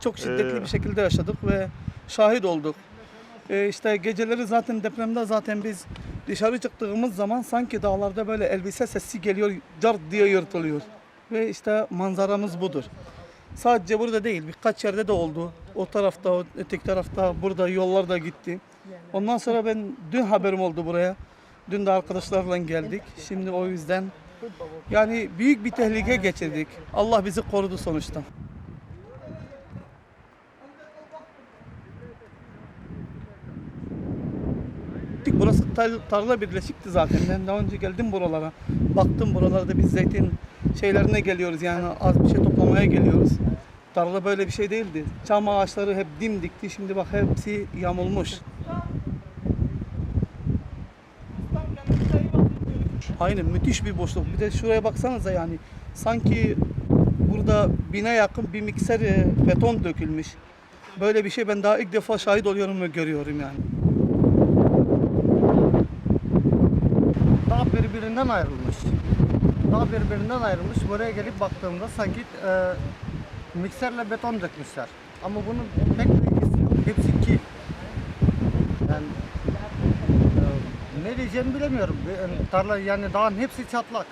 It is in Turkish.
çok şiddetli Ee, bir şekilde yaşadık ve şahit olduk. Ee, işte geceleri zaten depremde zaten biz dışarı çıktığımız zaman sanki dağlarda böyle elbise sesi geliyor, cart diye yırtılıyor. Ve işte manzaramız budur. Sadece burada değil, birkaç yerde de oldu. O tarafta, o öteki tarafta, burada yollar da gitti. Ondan sonra ben dün haberim oldu buraya. Dün de arkadaşlarla geldik. Şimdi o yüzden yani büyük bir tehlike geçirdik. Allah bizi korudu sonuçta. Burası tar- tarla birleşikti zaten. Ben daha önce geldim buralara. Baktım buralarda biz zeytin şeylerine geliyoruz yani az bir şey toplamaya geliyoruz. Tarla böyle bir şey değildi. Çam ağaçları hep dimdikti. Şimdi bak hepsi yamulmuş. Aynen müthiş bir boşluk. Bir de şuraya baksanıza yani sanki burada bine yakın bir mikser e, beton dökülmüş. Böyle bir şey ben daha ilk defa şahit oluyorum ve görüyorum yani. Dağ birbirinden ayrılmış. Dağ birbirinden ayrılmış. Buraya gelip baktığımda sanki e, mikserle beton dökmüşler. Ama bunun pek bir ilgisi yok. Hepsi kil. Yani e, ne diyeceğimi bilemiyorum. E, Tarla yani dağın hepsi çatlak.